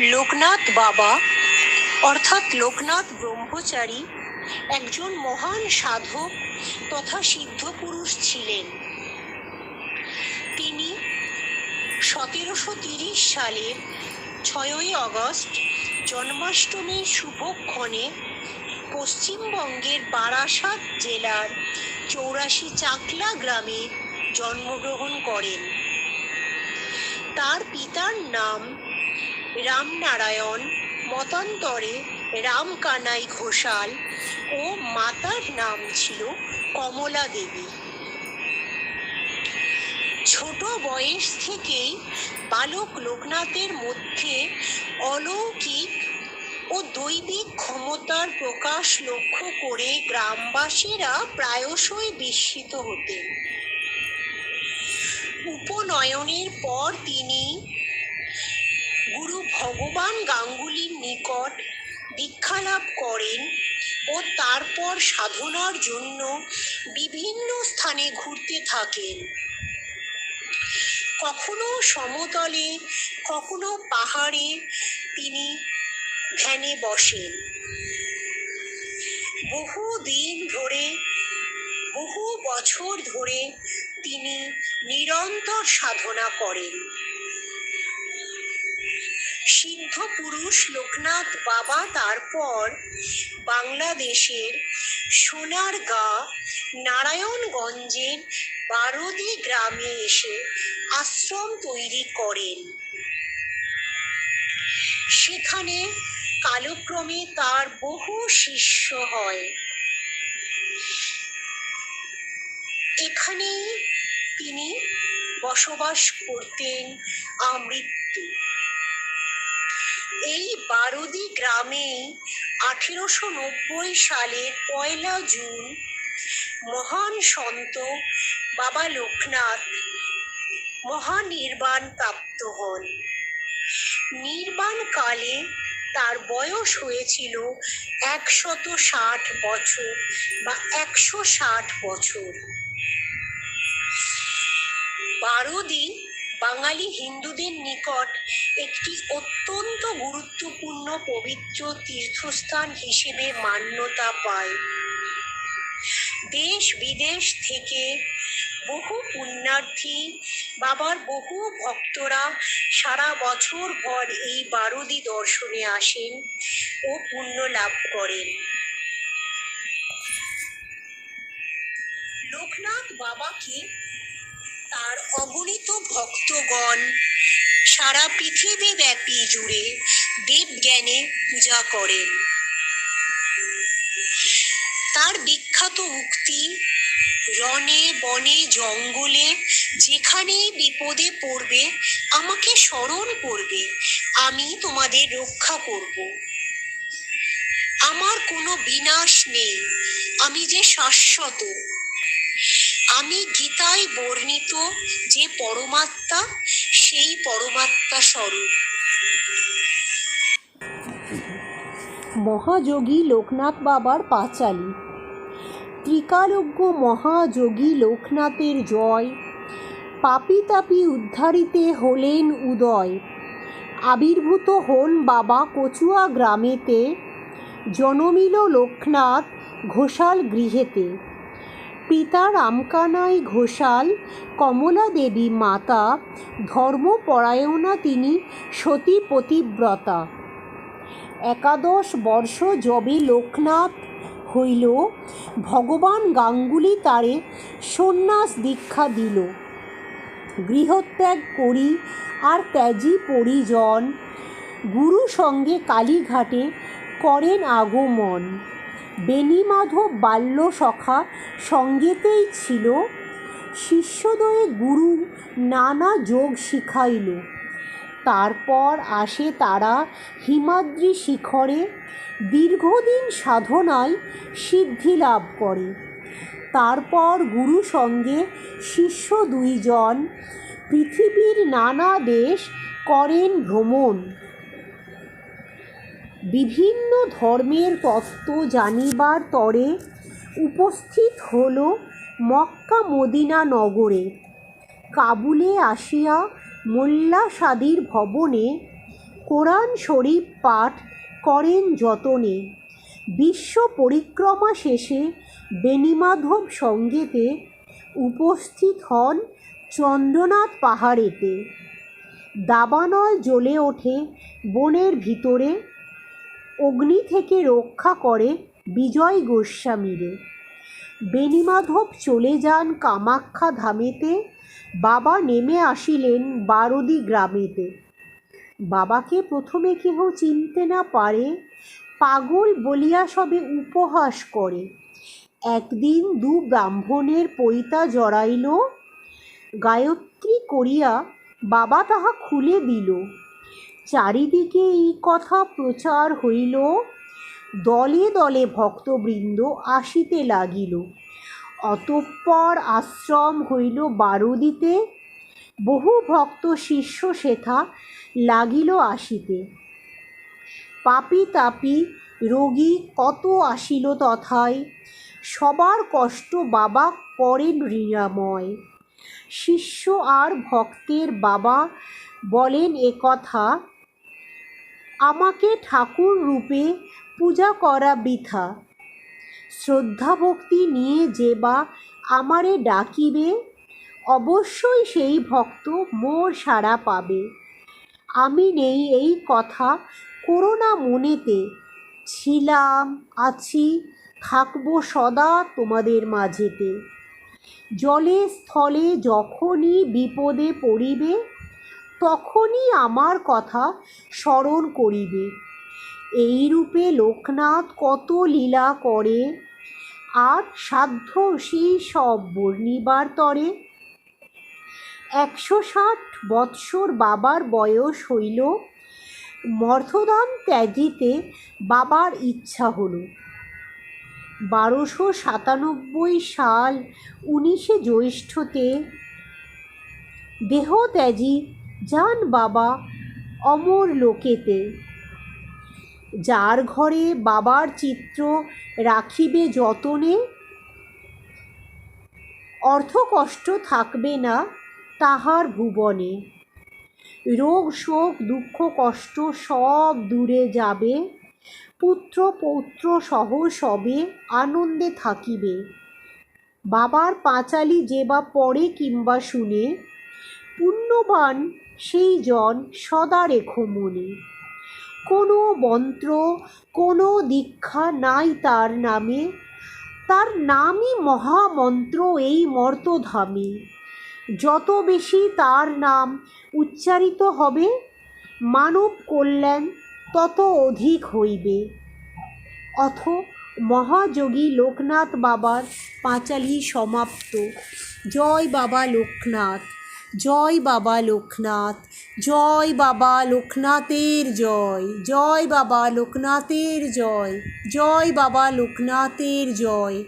লোকনাথ বাবা, অর্থাৎ লোকনাথ ব্রহ্মচারী, একজন মহান সাধক তথা সিদ্ধ পুরুষ ছিলেন। তিনি সতেরোশো তিরিশ সালের ছয়ই আগস্ট জন্মাষ্টমীর শুভক্ষণে পশ্চিমবঙ্গের বারাসাত জেলার চৌরাশি চাকলা গ্রামে জন্মগ্রহণ করেন। তার পিতার নাম রামনারায়ণ, মতান্তরে রামকানাই ঘোষাল ও মাতার নাম ছিল কমলা দেবী ছোট বয়স থেকেই বালক লোকনাথের মধ্যে অলৌকিক ও দৈবিক ক্ষমতার প্রকাশ লক্ষ্য করে গ্রামবাসীরা প্রায়শই বিস্মিত হতেন। উপনয়নের পর তিনি ভগবান গাঙ্গুলির নিকট দীক্ষালাভ করেন ও তারপর সাধনার জন্য বিভিন্ন স্থানে ঘুরতে থাকেন। কখনো সমতলে, কখনো পাহাড়ে তিনি ধ্যানে বসেন। বহু দিন ধরে, বহু বছর ধরে তিনি নিরন্তর সাধনা করেন। সিদ্ধ পুরুষ লোকনাথ বাবা তারপর বাংলাদেশের সোনারগাঁ, নারায়ণগঞ্জের বারদি গ্রামে এসে আশ্রম তৈরি করেন। সেখানে কালক্রমে তার বহু শিষ্য হয়। এখানেই তিনি বসবাস করতেন আমৃত্যু। এই বারদি গ্রামেই আঠেরোশো নব্বই সালের পয়লা জুন মহান সন্ত বাবা লোকনাথ মহানির্বাণ প্রাপ্ত হন। নির্বাণ কালে তার বয়স হয়েছিল একশত ষাট বছর বা একশো ষাট বছর। বারদি বাঙালি হিন্দুদের নিকট একটি অত্যন্ত গুরুত্বপূর্ণ পবিত্র তীর্থস্থান হিসেবে মান্যতা পায়। দেশ বিদেশ থেকে বহু পুণ্যার্থী, বাবার বহু ভক্তরা সারা বছর ভর এই বারদি দর্শনে আসেন ও পুণ্য লাভ করেন। লোকনাথ বাবাকে তার অগণিত ভক্তগণ। সারা পৃথিবী ব্যাপী জুড়ে দেবজ্ঞানে পূজা করেন তার বিখ্যাত উক্তি রনে বনে জঙ্গলে যেখানেই বিপদে পড়বে, আমাকে স্মরণ করবে, আমি তোমাদের রক্ষা করব। আমার কোনো বিনাশ নেই, আমি যে শাশ্বত আমি গীতায় বর্ণিত যে পরমাত্মা, সেই পরমাত্মা স্বরূপ। মহাযোগী লোকনাথ বাবার পাঁচালী। ত্রিকালজ্ঞ মহাযোগী লোকনাথের জয়। পাপি তাপি উদ্ধারিতে হলেন উদয়। আবির্ভূত হন বাবা কচুয়া গ্রামেতে। জনমিল লোকনাথ ঘোষাল গৃহেতে। পিতা রামকানাই ঘোষাল, কমলা দেবী মাতা, ধর্মপরায়ণা তিনি, সতী পতিব্রতা। একাদশ বর্ষ যবে লোকনাথ হইল, ভগবান গাঙ্গুলি তারে সন্ন্যাস দীক্ষা দিল। গৃহত্যাগ করি আর ত্যাজি পরিজন, গুরু সঙ্গে কালীঘাটে করেন আগমন। বেণীমাধব বাল্য সখা সঙ্গেতেই ছিল। শিষ্যদয়ে গুরু নানা যোগ শিখাইল। তারপর আসে তারা হিমাদ্রি শিখরে। দীর্ঘদিন সাধনায় সিদ্ধি লাভ করে। তারপর গুরু সঙ্গে শিষ্য দুইজন পৃথিবীর নানা দেশ করেন ভ্রমণ। বিভিন্ন ধর্মের তত্ত্ব জানিবার তরে উপস্থিত হল মক্কা মদিনা নগরে। কাবুলে আসিয়া মোল্লা সাদির ভবনে কোরআন শরীফ পাঠ করেন যতনে। বিশ্ব পরিক্রমা শেষে বেণীমাধব সঙ্গেতে উপস্থিত হন চন্দ্রনাথ পাহাড়েতে। দাবানল জ্বলে ওঠে বনের ভিতরে অগ্নি থেকে রক্ষা করে বিজয় গোস্বামীরে। বেণীমাধব চলে যান কামাখ্যা ধামেতে। বাবা নেমে আসিলেন বারদি গ্রামেতে। বাবাকে প্রথমে কেহ চিনতে না পারে, পাগল বলিয়া সবে উপহাস করে। একদিন দু ব্রাহ্মণের পৈতা জড়াইল, গায়ত্রী করিয়া বাবা তাহা খুলে দিল। চারিদিকে এই কথা প্রচার হইল। দলে দলে ভক্তবৃন্দ আসিতে লাগিল। অতঃপর আশ্রম হইল বারুদিতে। বহু ভক্ত শিষ্য সেথা লাগিল আসিতে। পাপি তাপি রোগী কত আসিল তথায়? সবার কষ্ট বাবা করেন নিরাময়। শিষ্য আর ভক্তের বাবা বলেন একথা আমাকে ঠাকুর রূপে পূজা করা বৃথা। শ্রদ্ধা ভক্তি নিয়ে যে বা আমারে ডাকিবে, অবশ্যই সেই ভক্ত মোর সাড়া পাবে। আমি নেই এই কথা করোনা মনেতে। ছিলাম, আছি, থাকব সদা তোমাদের মাঝেতে। জলে স্থলে যখনই বিপদে পড়িবে তখনই আমার কথা স্মরণ করিবে। এই রূপে লোকনাথ কত লীলা করে। আর সাধ্য সেই সব বর্ণিবার তরে। একশো ষাট বৎসর বাবার বয়স হইল। মর্থদান ত্যাজিতে বাবার ইচ্ছা হলো। বারোশো সাতানব্বই সাল উনিশে জ্যৈষ্ঠতে দেহ ত্যাজি যান বাবা অমর লোকেতে। যার ঘরে বাবার চিত্র রাখিবে যতনে অর্থকষ্ট থাকবে না তাহার ভুবনে। রোগ, শোক, দুঃখ, কষ্ট সব দূরে যাবে। পুত্র, পৌত্র সহ সবে আনন্দে থাকিবে। বাবার পাঁচালি যে বা পড়ে কিংবা শুনে পুণ্যবান সেই জন সদা রেখো মনে। কোনো মন্ত্র, কোনো দীক্ষা নাই তার নামে। তার নামই মহামন্ত্র এই মর্তধামে। যত বেশি তার নাম উচ্চারিত হবে, মানব কল্যাণ তত অধিক হইবে। অথ মহাযোগী লোকনাথ বাবার পাঁচালি সমাপ্ত। জয় বাবা লোকনাথ। জয় বাবা লোকনাথ, জয় বাবা লোকনাথের জয় জয় বাবা লোকনাথের জয় জয় বাবা লোকনাথের জয়।